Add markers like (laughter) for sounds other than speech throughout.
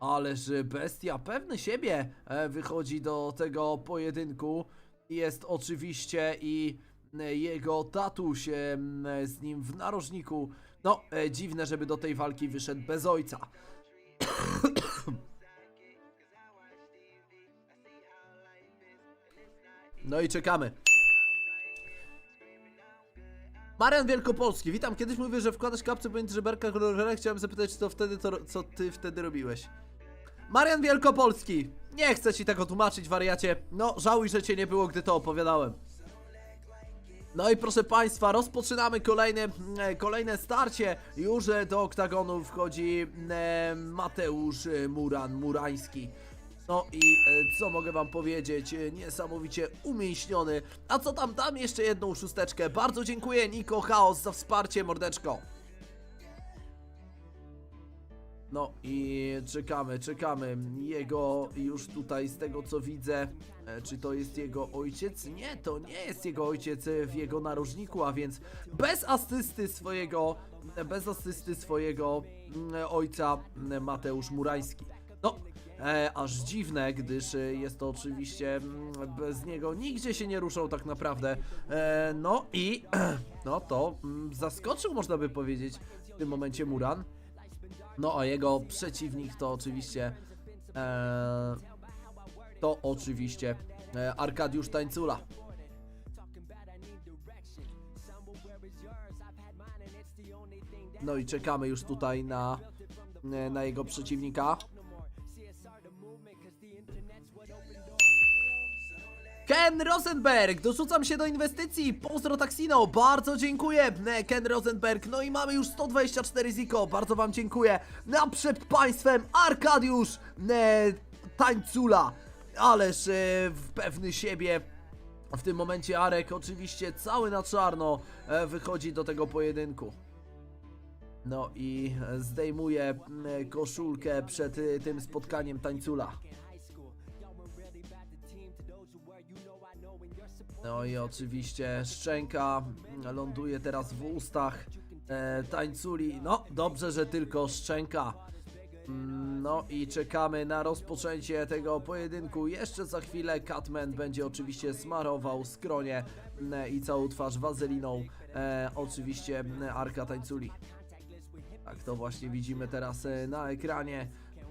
Ależ bestia pewny siebie e, wychodzi do tego pojedynku. Jest oczywiście i e, jego tatuś z nim w narożniku. No, e, dziwne, żeby do tej walki wyszedł bez ojca. No i czekamy. Marian Wielkopolski, witam. Kiedyś mówię, że wkładasz kapce pomiędzy żeberka kolorera. Chciałem zapytać, co wtedy to, co ty wtedy robiłeś. Marian Wielkopolski, nie chcę ci tego tłumaczyć, wariacie. No, żałuj, że cię nie było, gdy to opowiadałem. No i proszę Państwa, rozpoczynamy kolejne, e, kolejne starcie. Już e, do oktagonu wchodzi e, Mateusz Muran, Murański. No i co mogę wam powiedzieć, niesamowicie umięśniony. A co tam, dam jeszcze jedną szósteczkę. Bardzo dziękuję Niko Chaos za wsparcie, mordeczko. No i czekamy, czekamy. Jego już tutaj z tego co widzę, e, czy to jest jego ojciec? Nie, to nie jest jego ojciec e, w jego narożniku, a więc bez asysty swojego, e, bez asysty swojego mm, ojca mm, Mateusz Murański. No, e, aż dziwne, gdyż jest to oczywiście mm, bez niego nigdzie się nie ruszał tak naprawdę. E, no i (clears throat) no to zaskoczył można by powiedzieć w tym momencie Muran. No a jego przeciwnik to oczywiście e, to oczywiście e, Arkadiusz Tańcula. No i czekamy już tutaj na, e, na jego przeciwnika. Ken Rosenberg, dorzucam się do inwestycji, pozdro Taxino, bardzo dziękuję, Ken Rosenberg, no i mamy już 124 ziko, bardzo wam dziękuję, na przed państwem Arkadiusz e, Tańcula, ależ e, pewny siebie, w tym momencie Arek oczywiście cały na czarno e, wychodzi do tego pojedynku. No i e, zdejmuje e, koszulkę przed e, tym spotkaniem Tańcula. No i oczywiście szczęka ląduje teraz w ustach e, tańculi. No, dobrze, że tylko szczęka. Mm, No i czekamy na rozpoczęcie tego pojedynku. Jeszcze za chwilę Catman będzie oczywiście smarował skronie mm, i całą twarz wazeliną. E, oczywiście mm, Arka Tańculi. Tak to właśnie widzimy teraz e, na ekranie.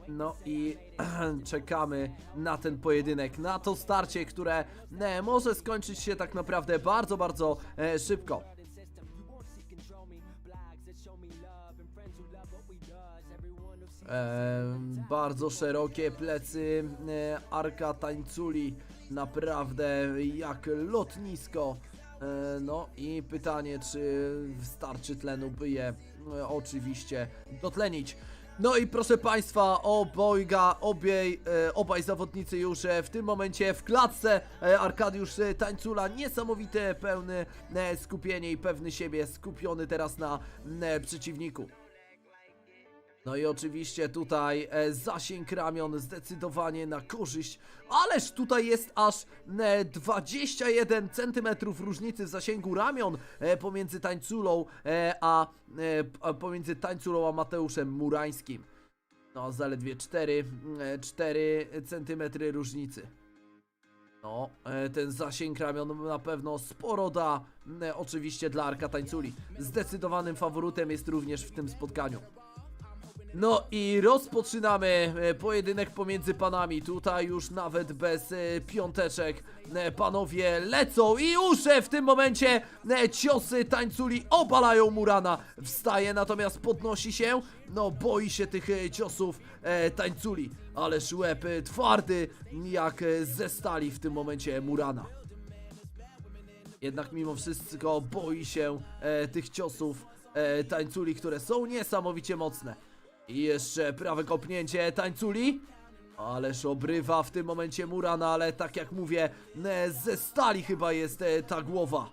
No i (clears throat) czekamy na ten pojedynek, na to starcie, które e, może skończyć się tak naprawdę bardzo, bardzo e, szybko. E, bardzo szerokie plecy e, Arka Tańculi, naprawdę jak lotnisko. E, no i pytanie, czy starczy tlenu, by je e, oczywiście dotlenić. No i proszę Państwa, obojga, obiej, e, obaj zawodnicy już e, w tym momencie w klatce. E, Arkadiusz e, Tańcula, niesamowite, pełny e, skupienie i pewny siebie, skupiony teraz na e, przeciwniku. No i oczywiście tutaj e, zasięg ramion zdecydowanie na korzyść, ależ tutaj jest aż e, 21 cm różnicy w zasięgu ramion e, pomiędzy tańculą e, a, e, pomiędzy tańculą a Mateuszem Murańskim. No zaledwie 4, e, 4 cm różnicy. No, e, ten zasięg ramion na pewno sporo da, e, oczywiście dla Arka Tańculi. Zdecydowanym faworytem jest również w tym spotkaniu. No i rozpoczynamy e, pojedynek pomiędzy panami. Tutaj już nawet bez e, piąteczek e, panowie lecą i już e, w tym momencie ciosy tańculi obalają Murana. Wstaje natomiast podnosi się. No boi się tych ciosów tańculi. Ależ łeb twardy jak ze stali w tym momencie Murana. Jednak mimo wszystko boi się tych ciosów tańculi, które są niesamowicie mocne. I jeszcze prawe kopnięcie tańculi. Ależ obrywa w tym momencie Murana, ale tak jak mówię, ze stali chyba jest e, ta głowa.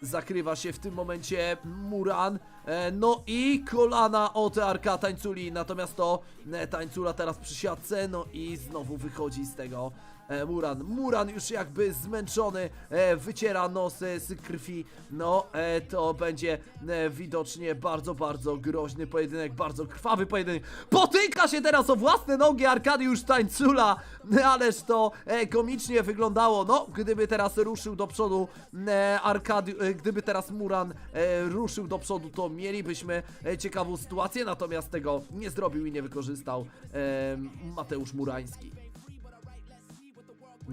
Zakrywa się w tym momencie Muran. E, no i kolana od Arka Tańculi, natomiast to e, Tańcula teraz przy siatce, no i znowu wychodzi z tego e, Muran. Muran już jakby zmęczony, e, wyciera nos e, z krwi, no to będzie widocznie bardzo, bardzo groźny pojedynek, bardzo krwawy pojedynek. Potyka się teraz o własne nogi Arkadiusz Tańcula, ależ to komicznie wyglądało, no gdyby teraz ruszył do przodu Arkadiusz, gdyby teraz Muran ruszył do przodu, to mielibyśmy ciekawą sytuację, natomiast tego nie zrobił i nie wykorzystał Mateusz Murański.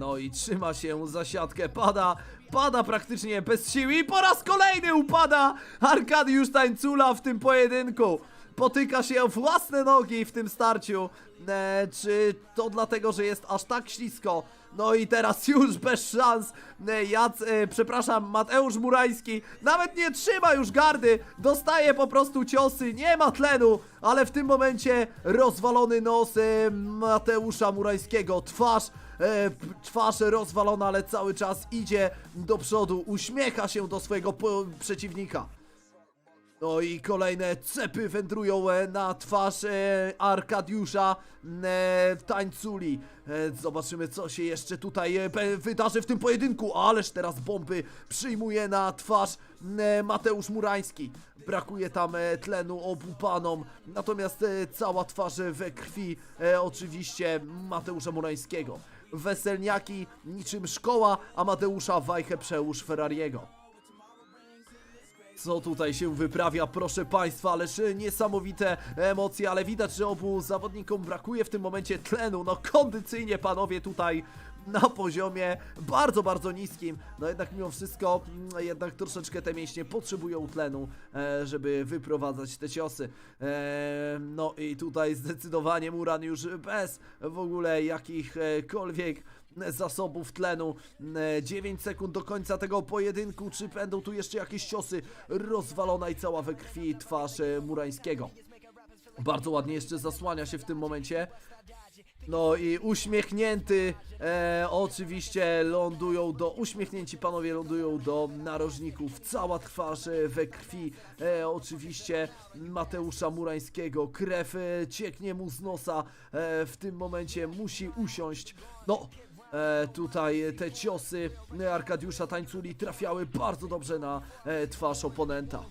No i trzyma się za siatkę, pada, pada praktycznie bez siły i po raz kolejny upada Arkadiusz Tańcula w tym pojedynku. Potyka się o własne nogi w tym starciu. E, czy to dlatego, że jest aż tak ślisko? No i teraz już bez szans. E, Jac, e, przepraszam, Mateusz Murański nawet nie trzyma już gardy. Dostaje po prostu ciosy, nie ma tlenu, ale w tym momencie rozwalony nos e, Mateusza Murańskiego. Twarz e, twarz rozwalona, ale cały czas idzie do przodu, uśmiecha się do swojego przeciwnika. No i kolejne cepy wędrują e, na twarz e, Arkadiusza e, Tańculi. Zobaczymy, co się jeszcze tutaj wydarzy w tym pojedynku. Ależ teraz bomby przyjmuje na twarz Mateusz Murański. Brakuje tam tlenu obu panom, natomiast cała twarz we krwi oczywiście Mateusza Murańskiego. Weselniaki niczym szkoła Amadeusza Wajchę Przełóż Ferrariego. Co tutaj się wyprawia, proszę Państwa, ależ niesamowite emocje, ale widać, że obu zawodnikom brakuje w tym momencie tlenu. No kondycyjnie panowie tutaj na poziomie bardzo, bardzo niskim. No jednak mimo wszystko, mm, jednak troszeczkę te mięśnie potrzebują tlenu, e, żeby wyprowadzać te ciosy. E, no i tutaj zdecydowanie Muran już bez w ogóle jakichkolwiek zasobów tlenu. E, 9 sekund do końca tego pojedynku. Czy będą tu jeszcze jakieś ciosy? Rozwalona i cała we krwi twarz e, Murańskiego. Bardzo ładnie jeszcze zasłania się w tym momencie. No i uśmiechnięty, e, oczywiście lądują do, uśmiechnięci panowie lądują do narożników, cała twarz e, we krwi, e, oczywiście Mateusza Murańskiego, krew e, cieknie mu z nosa, e, w tym momencie musi usiąść, no E, tutaj te ciosy Arkadiusza Tańculi trafiały bardzo dobrze na e, twarz oponenta.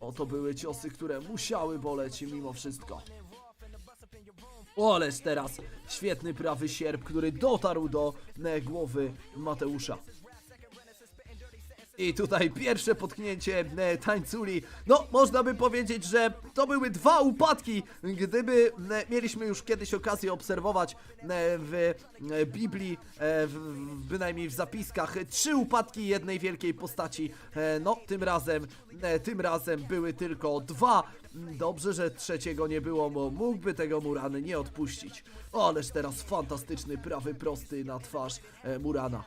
Oto były ciosy, które musiały boleć mimo wszystko. O, ależ teraz świetny prawy sierp, który dotarł do e, głowy Mateusza. I tutaj pierwsze potknięcie e, tańculi. No, można by powiedzieć, że to były dwa upadki. Gdyby e, mieliśmy już kiedyś okazję obserwować e, w Biblii, w, bynajmniej w zapiskach, trzy upadki jednej wielkiej postaci. No, tym razem, tym razem były tylko dwa. Dobrze, że trzeciego nie było, bo mógłby tego Murany nie odpuścić. O, ależ teraz fantastyczny prawy prosty na twarz Murana.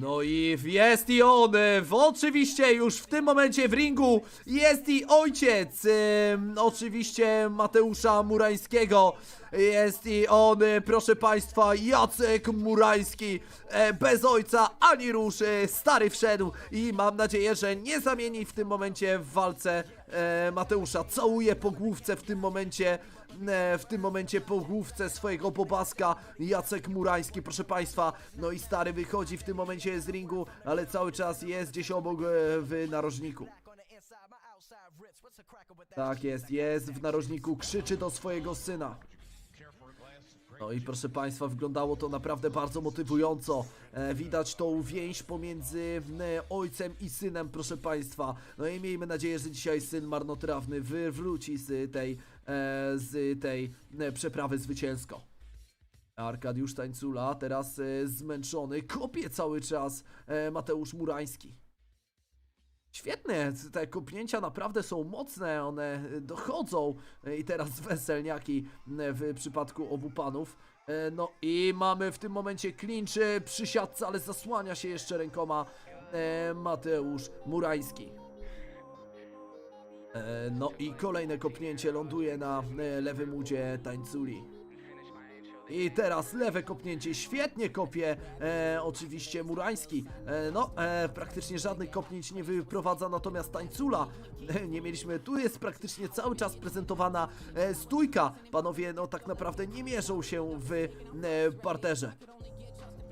No i jest i on, w, oczywiście już w tym momencie w ringu jest i ojciec, oczywiście Mateusza Murańskiego, jest i on, proszę państwa, Jacek Murański, e, bez ojca ani rusz, e, stary wszedł i mam nadzieję, że nie zamieni w tym momencie w walce e, Mateusza, całuje po główce w tym momencie, w tym momencie po główce swojego bobaska Jacek Murański, proszę Państwa. No i stary wychodzi w tym momencie z ringu, ale cały czas jest gdzieś obok e, w narożniku. Tak jest, jest w narożniku, krzyczy do swojego syna. No i proszę Państwa, wyglądało to naprawdę bardzo motywująco. E, widać tą więź pomiędzy e, ojcem i synem, proszę Państwa. No i miejmy nadzieję, że dzisiaj syn marnotrawny wywróci z tej, e, z tej e, przeprawy zwycięsko. Arkadiusz Tańcula, teraz e, zmęczony, kopie cały czas e, Mateusz Murański. Świetne, te kopnięcia naprawdę są mocne, one e, dochodzą E, i teraz (laughs) weselniaki e, w przypadku obu panów. E, No i mamy w tym momencie clinch e, przy siatce, ale zasłania się jeszcze rękoma e, Mateusz Murański. E, No i kolejne kopnięcie ląduje na e, lewym udzie tańculi. I teraz lewe kopnięcie, świetnie kopie e, oczywiście Murański. E, no, e, praktycznie żadnych kopnięć nie wyprowadza, natomiast Tańcula e, nie mieliśmy. Tu jest praktycznie cały czas prezentowana e, stójka. Panowie, no tak naprawdę nie mierzą się w e, parterze.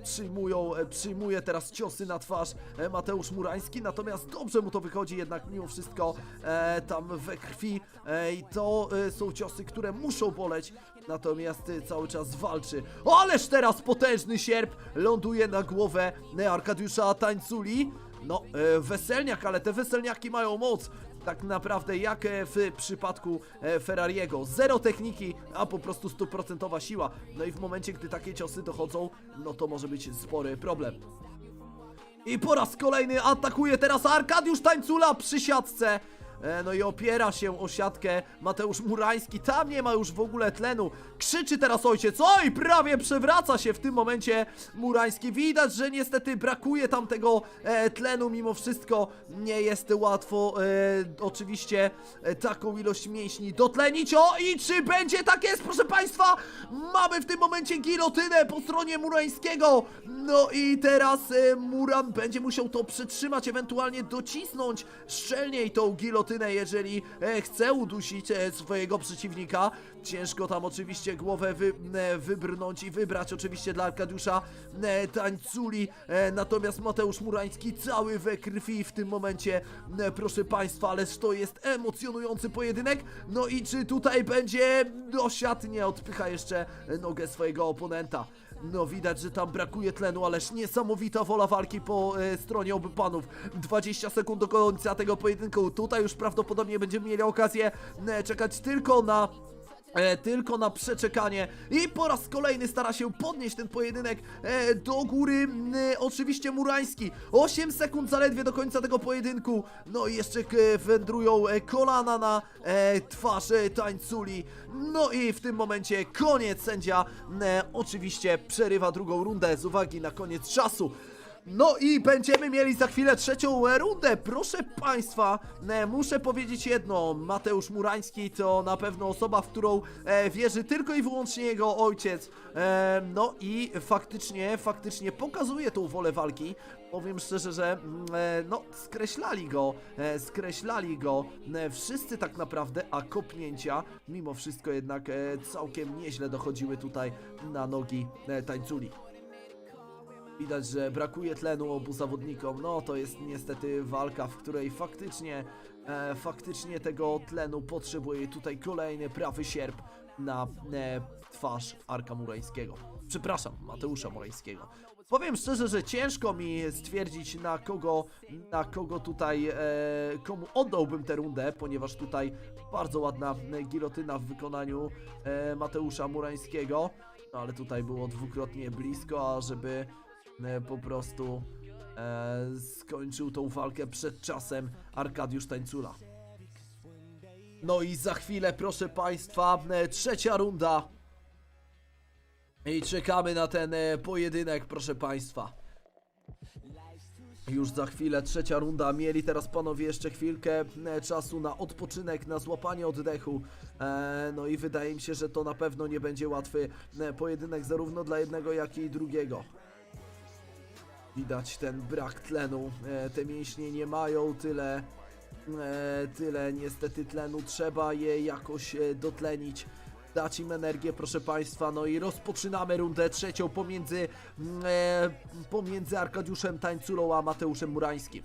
Przyjmują, e, przyjmuje teraz ciosy na twarz e, Mateusz Murański, natomiast dobrze mu to wychodzi jednak mimo wszystko e, tam we krwi i to są ciosy, które muszą boleć, natomiast cały czas walczy. Ależ teraz potężny sierp ląduje na głowę Arkadiusza Tańculi. No, e, weselniak, ale te weselniaki mają moc. Tak naprawdę jak e, w przypadku e, Ferrariego. Zero techniki, a po prostu stuprocentowa siła. No i w momencie, gdy takie ciosy dochodzą, no to może być spory problem. I po raz kolejny atakuje teraz Arkadiusz Tańcula przy siatce. E, No i opiera się o siatkę Mateusz Murański. Tam nie ma już w ogóle tlenu. Krzyczy teraz ojciec. Oj, prawie przewraca się w tym momencie Murański. Widać, że niestety brakuje tam tego e, tlenu mimo wszystko. Nie jest łatwo e, oczywiście taką ilość mięśni dotlenić. O, i czy będzie tak jest, proszę Państwa? Mamy w tym momencie gilotynę po stronie Murańskiego. No i teraz Muran będzie musiał to przytrzymać, ewentualnie docisnąć szczelniej tą gilotynę, jeżeli e, chce udusić e, swojego przeciwnika. Ciężko tam oczywiście głowę wy, e, wybrnąć i wybrać oczywiście dla Arkadiusza e, Tańculi. E, natomiast Mateusz Murański cały we krwi w tym momencie, proszę Państwa, ależ to jest emocjonujący pojedynek. No i czy tutaj będzie dosiadnie odpycha jeszcze nogę swojego oponenta. No widać, że tam brakuje tlenu, ależ niesamowita wola walki po e, stronie obu panów. 20 sekund do końca tego pojedynku. Tutaj już prawdopodobnie będziemy mieli okazję e, czekać tylko na E, tylko na przeczekanie. I po raz kolejny stara się podnieść ten pojedynek e, do góry e, oczywiście Murański. 8 sekund zaledwie do końca tego pojedynku. No i jeszcze k, wędrują e, kolana na e, twarz e, tańculi. No i w tym momencie koniec sędzia. E, oczywiście przerywa drugą rundę z uwagi na koniec czasu no i będziemy mieli za chwilę trzecią rundę. Proszę Państwa, e, muszę powiedzieć jedno. Mateusz Murański to na pewno osoba, w którą e, wierzy tylko i wyłącznie jego ojciec. E, no i faktycznie, faktycznie pokazuje tą wolę walki. Powiem szczerze, że mm, no skreślali go, skreślali go wszyscy tak naprawdę, a kopnięcia mimo wszystko jednak całkiem nieźle dochodziły tutaj na nogi tańculi. Widać, że brakuje tlenu obu zawodnikom. No to jest niestety walka, w której faktycznie, e, faktycznie tego tlenu potrzebuje tutaj kolejny prawy sierp na e, twarz Arka Murańskiego. Przepraszam, Mateusza Murańskiego. Powiem szczerze, że ciężko mi stwierdzić na kogo, na kogo tutaj, e, komu oddałbym tę rundę, ponieważ tutaj bardzo ładna gilotyna w wykonaniu e, Mateusza Murańskiego. No ale tutaj było dwukrotnie blisko, a żeby po prostu e, skończył tą walkę przed czasem Arkadiusz Tańcula. No i za chwilę, proszę Państwa, e, trzecia runda. I czekamy na ten e, pojedynek, proszę Państwa. Już za chwilę trzecia runda. Mieli teraz panowie jeszcze chwilkę e, czasu na odpoczynek, na złapanie oddechu. E, no i wydaje mi się, że to na pewno nie będzie łatwy e, pojedynek zarówno dla jednego, jak i drugiego. Widać ten brak tlenu. E, te mięśnie nie mają tyle, e, tyle niestety tlenu. Trzeba je jakoś e, dotlenić. Dać im energię, proszę Państwa. No i rozpoczynamy rundę trzecią pomiędzy, pomiędzy Arkadiuszem Tańculą a Mateuszem Murańskim.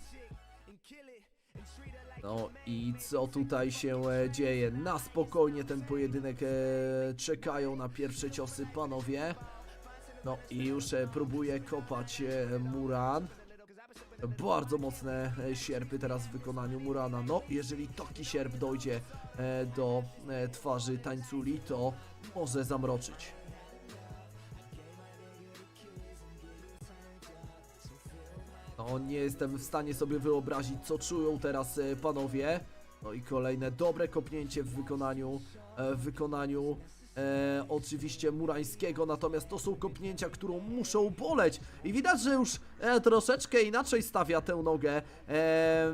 No i co tutaj się dzieje? Na spokojnie ten pojedynek czekają na pierwsze ciosy panowie. No i już e, próbuje kopać e, Muran. Bardzo mocne e, sierpy teraz w wykonaniu Murana. No, jeżeli taki sierp dojdzie do twarzy tańculi, to może zamroczyć. No, nie jestem w stanie sobie wyobrazić, co czują teraz panowie. No i kolejne dobre kopnięcie w wykonaniu, w wykonaniu e, oczywiście Murańskiego, natomiast to są kopnięcia, którą muszą boleć. I widać, że już e, troszeczkę inaczej stawia tę nogę e,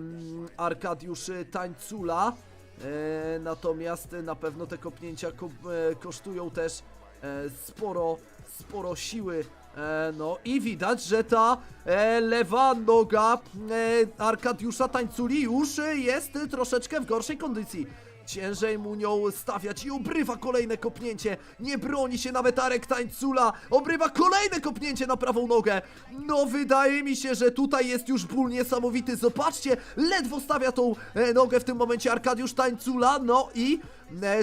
Arkadiusz Tańcula. E, natomiast na pewno te kopnięcia ko e, kosztują też e, sporo, sporo siły. E, no i widać, że ta e, lewa noga e, Arkadiusza Tańculi już jest troszeczkę w gorszej kondycji. Ciężej mu nią stawiać i obrywa kolejne kopnięcie. Nie broni się nawet Arek Tańcula. Obrywa kolejne kopnięcie na prawą nogę. No wydaje mi się, że tutaj jest już ból niesamowity. Zobaczcie, ledwo stawia tą e, nogę w tym momencie Arkadiusz Tańcula. No i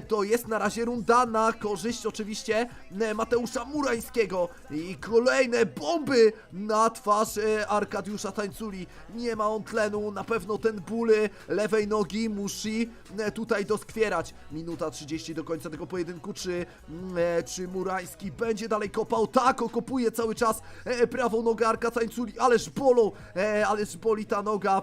to jest na razie runda na korzyść oczywiście e, Mateusza Murańskiego. I kolejne bomby na twarz e, Arkadiusza Tańculi. Nie ma on tlenu, na pewno ten ból e, lewej nogi musi tutaj doskwierać. Minuta 30 do końca tego pojedynku. Czy, mm, czy Murański będzie dalej kopał? Tak, okopuje cały czas prawą nogę Arka Tańculi, ależ bolą, ależ boli ta noga.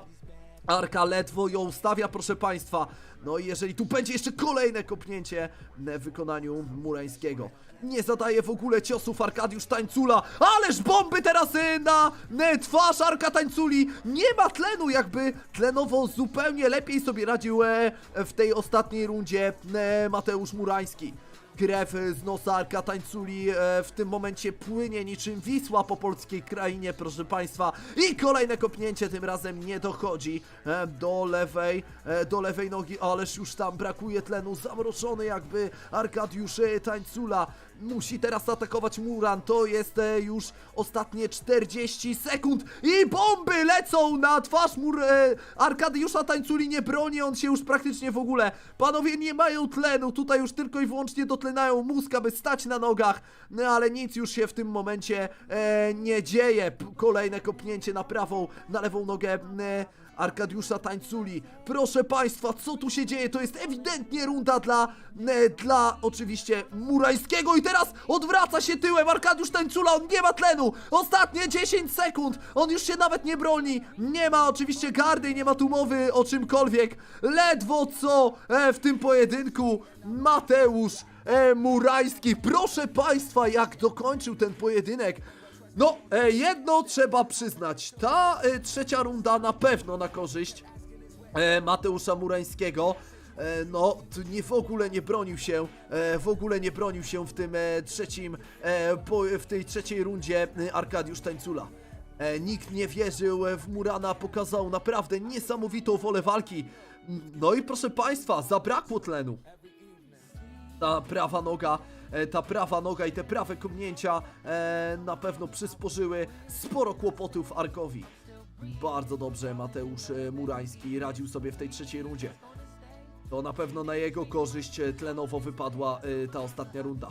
Arka ledwo ją stawia, proszę Państwa. No i jeżeli tu będzie jeszcze kolejne kopnięcie w wykonaniu Murańskiego. Nie zadaje w ogóle ciosów Arkadiusz Tańcula, ależ bomby teraz y, na y, twarz Arka Tańculi. Nie ma tlenu, jakby tlenowo zupełnie lepiej sobie radził e, w tej ostatniej rundzie e, Mateusz Murański. Krew z nosa Arka Tańculi e, w tym momencie płynie niczym Wisła po polskiej krainie, proszę Państwa. I kolejne kopnięcie, tym razem nie dochodzi e, do lewej, e, do lewej nogi, ależ już tam brakuje tlenu, zamroczony jakby Arkadiusz Tańcula. Musi teraz atakować Muran, to jest e, już ostatnie 40 sekund i bomby lecą na twarz Mur e, Arkadiusza Tańculi, nie broni on się już praktycznie w ogóle. Panowie nie mają tlenu, tutaj już tylko i wyłącznie dotlenają mózg, aby stać na nogach, no ale nic już się w tym momencie e, nie dzieje. P kolejne kopnięcie na prawą, na lewą nogę e, Arkadiusza Tańculi. Proszę Państwa, co tu się dzieje? To jest ewidentnie runda dla, dla oczywiście Murańskiego i teraz odwraca się tyłem Arkadiusz Tańcula, on nie ma tlenu. Ostatnie 10 sekund, on już się nawet nie broni. Nie ma oczywiście gardy, nie ma tu mowy o czymkolwiek. Ledwo co e, w tym pojedynku Mateusz e, Murański. Proszę Państwa, jak dokończył ten pojedynek. No, e, jedno trzeba przyznać. Ta e, trzecia runda na pewno na korzyść e, Mateusza Murańskiego. No, nie w ogóle nie bronił się, w ogóle nie bronił się w tym trzecim, po, w tej trzeciej rundzie Arkadiusz Tańcula. Nikt nie wierzył w Murana, pokazał naprawdę niesamowitą wolę walki. No i proszę Państwa, zabrakło tlenu ta prawa noga, ta prawa noga i te prawe kopnięcia e, na pewno przysporzyły sporo kłopotów Arkowi. Bardzo dobrze Mateusz e, Murański radził sobie w tej trzeciej rundzie. To na pewno na jego korzyść e, tlenowo wypadła e, ta ostatnia runda.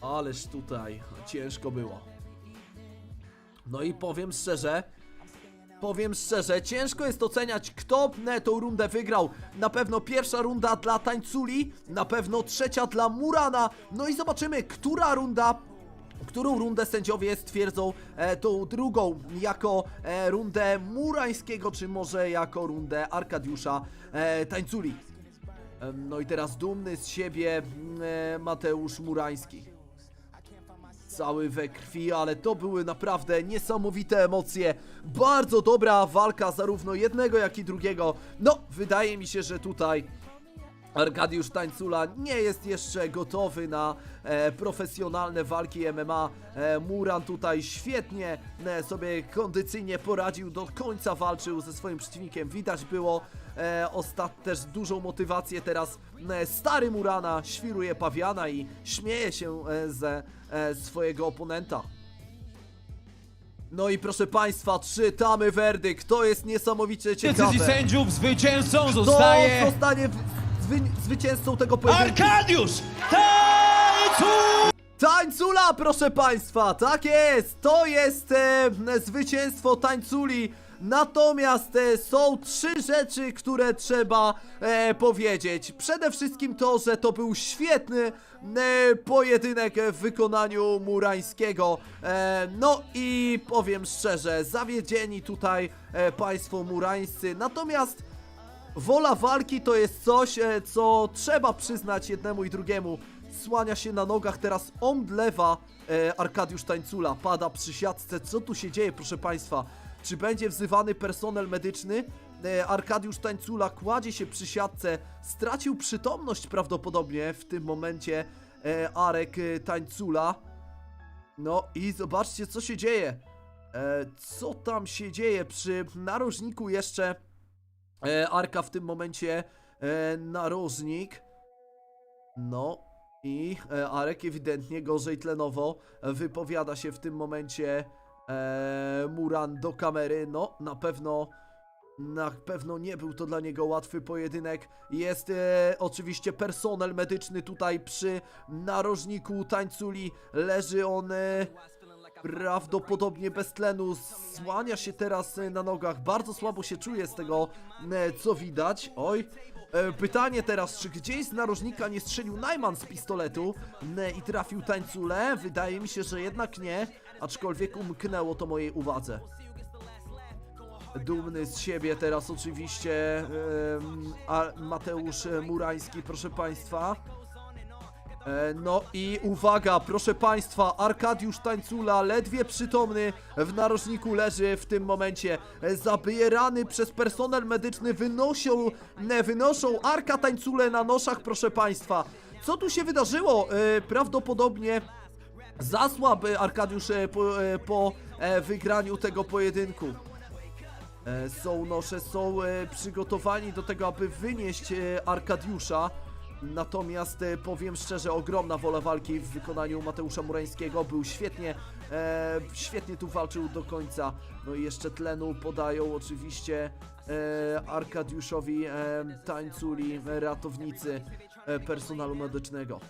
Ależ tutaj ciężko było. No i powiem szczerze, Powiem szczerze, ciężko jest oceniać, kto e, tą rundę wygrał. Na pewno pierwsza runda dla Tańculi, na pewno trzecia dla Murana. No i zobaczymy, która runda którą rundę sędziowie stwierdzą e, tą drugą jako e, rundę Murańskiego, czy może jako rundę Arkadiusza e, Tańculi. Em, No i teraz dumny z siebie mm, e, Mateusz Murański cały we krwi, ale to były naprawdę niesamowite emocje. Bardzo dobra walka zarówno jednego, jak i drugiego. No, wydaje mi się, że tutaj Arkadiusz Tańcula nie jest jeszcze gotowy na e, profesjonalne walki MMA. E, Muran tutaj świetnie e, sobie kondycyjnie poradził, do końca walczył ze swoim przeciwnikiem. Widać było e, ostat też dużą motywację teraz. E, stary Murana świruje pawiana i śmieje się e, ze e, swojego oponenta. No i proszę Państwa, czytamy werdykt. To jest niesamowicie ciekawe. decyzji sędziów zwycięzcą zostaje zostanie zwy, zwycięzcą tego pojedynku? Arkadiusz Tańcula! Tańcula, proszę Państwa, tak jest, to jest e, zwycięstwo Tańculi. Natomiast e, są trzy rzeczy, które trzeba e, powiedzieć. Przede wszystkim to, że to był świetny e, pojedynek w wykonaniu Murańskiego. E, no i powiem szczerze, zawiedzieni tutaj e, Państwo Murańscy. Natomiast Wola walki to jest coś, e, co trzeba przyznać jednemu i drugiemu. Słania się na nogach, teraz omdlewa e, Arkadiusz Tańcula, pada przy siatce. Co tu się dzieje, proszę Państwa? Czy będzie wzywany personel medyczny? E, Arkadiusz Tańcula kładzie się przy siatce, stracił przytomność prawdopodobnie w tym momencie. e, Arek e, Tańcula. No i zobaczcie, co się dzieje. E, co tam się dzieje przy narożniku jeszcze e, Arka w tym momencie e, narożnik. No i e, Arek ewidentnie gorzej tlenowo wypowiada się w tym momencie e, Muran do kamery. No na pewno na pewno nie był to dla niego łatwy pojedynek. Jest e, oczywiście personel medyczny tutaj przy narożniku tańculi. Leży on e, prawdopodobnie bez tlenu. Słania się teraz e, na nogach. Bardzo słabo się czuje z tego, e, co widać. Oj. E, Pytanie teraz, czy gdzieś z narożnika nie strzelił Najman z pistoletu i trafił tańcule? Wydaje mi się, że jednak nie, aczkolwiek umknęło to mojej uwadze. Dumny z siebie teraz oczywiście Mateusz Murański, proszę Państwa. E, No i uwaga, proszę Państwa, Arkadiusz Tańcula ledwie przytomny w narożniku leży w tym momencie. E, Zabierany przez personel medyczny wynoszą, ne, wynoszą Arka Tańcule na noszach, proszę Państwa. Co tu się wydarzyło? E, Prawdopodobnie zasłab Arkadiusz po, po wygraniu tego pojedynku. Są nosze, są przygotowani do tego, aby wynieść Arkadiusza. Natomiast e, powiem szczerze, ogromna wola walki w wykonaniu Mateusza Murańskiego. Był świetnie, e, świetnie tu walczył do końca. No i jeszcze tlenu podają oczywiście e, Arkadiuszowi e, tańculi, ratownicy e, personelu medycznego.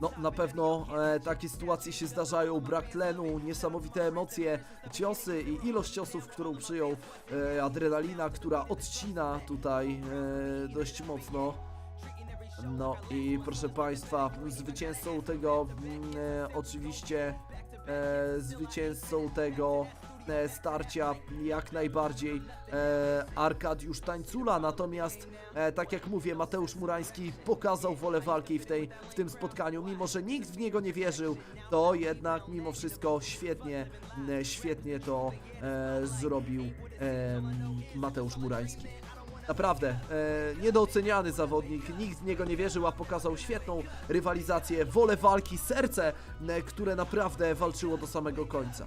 No, na pewno e, takie sytuacje się zdarzają, brak tlenu, niesamowite emocje, ciosy i ilość ciosów, którą przyjął, e, adrenalina, która odcina tutaj e, dość mocno. No i proszę Państwa, zwycięzcą tego mm, e, oczywiście e, zwycięzcą tego e, starcia jak najbardziej e, Arkadiusz Tańcula, natomiast e, tak jak mówię, Mateusz Murański pokazał wolę walki w, tej, w tym spotkaniu, mimo że nikt w niego nie wierzył, to jednak mimo wszystko świetnie, e, świetnie to e, zrobił em, Mateusz Murański. Naprawdę, e, niedoceniany zawodnik, nikt w niego nie wierzył, a pokazał świetną rywalizację, wolę walki, serce, e, które naprawdę walczyło do samego końca.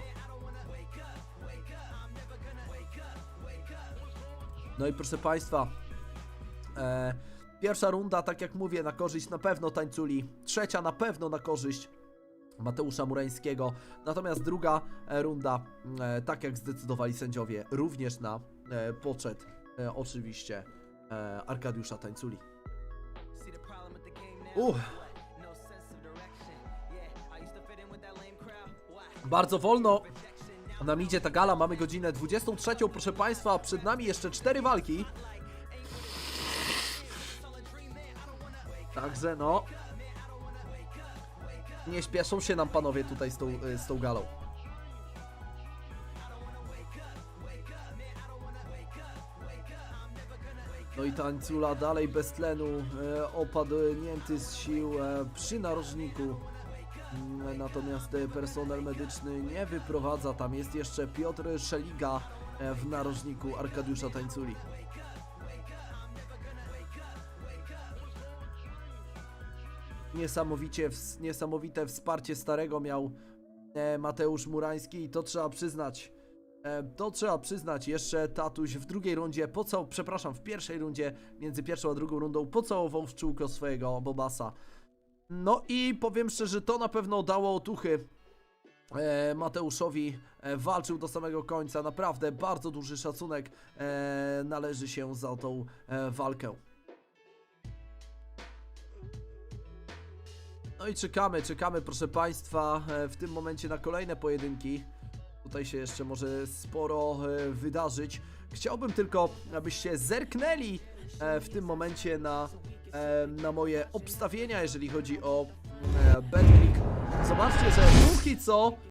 No i proszę Państwa, e, pierwsza runda, tak jak mówię, na korzyść na pewno tańculi, trzecia na pewno na korzyść Mateusza Murańskiego, natomiast druga e, runda, e, tak jak zdecydowali sędziowie, również na e, poczet e, oczywiście e, Arkadiusza Tańculi. Uff. Bardzo wolno nam idzie ta gala, mamy godzinę 23, proszę Państwa, przed nami jeszcze cztery walki. Także no... Nie śpieszą się nam panowie tutaj z tą, y, z tą galą. No i tańcula dalej bez tlenu, e, opadnięty z sił e, przy narożniku. Mm, Natomiast e, personel medyczny nie wyprowadza. Tam jest jeszcze Piotr Szeliga e, w narożniku Arkadiusza Tańculi. Niesamowicie, niesamowite wsparcie starego miał e, Mateusz Murański i to trzeba przyznać. To trzeba przyznać, jeszcze tatuś w drugiej rundzie, pocał, przepraszam, w pierwszej rundzie, między pierwszą a drugą rundą, pocałował w czółko swojego Bobasa. No i powiem szczerze, to na pewno dało otuchy e, Mateuszowi. E, walczył do samego końca, naprawdę bardzo duży szacunek e, należy się za tą walkę. No i czekamy, czekamy proszę Państwa w tym momencie na kolejne pojedynki. Tutaj się jeszcze może sporo wydarzyć. Chciałbym tylko, abyście zerknęli w tym momencie na, na moje obstawienia, jeżeli chodzi o BetClick. Zobaczcie, że póki co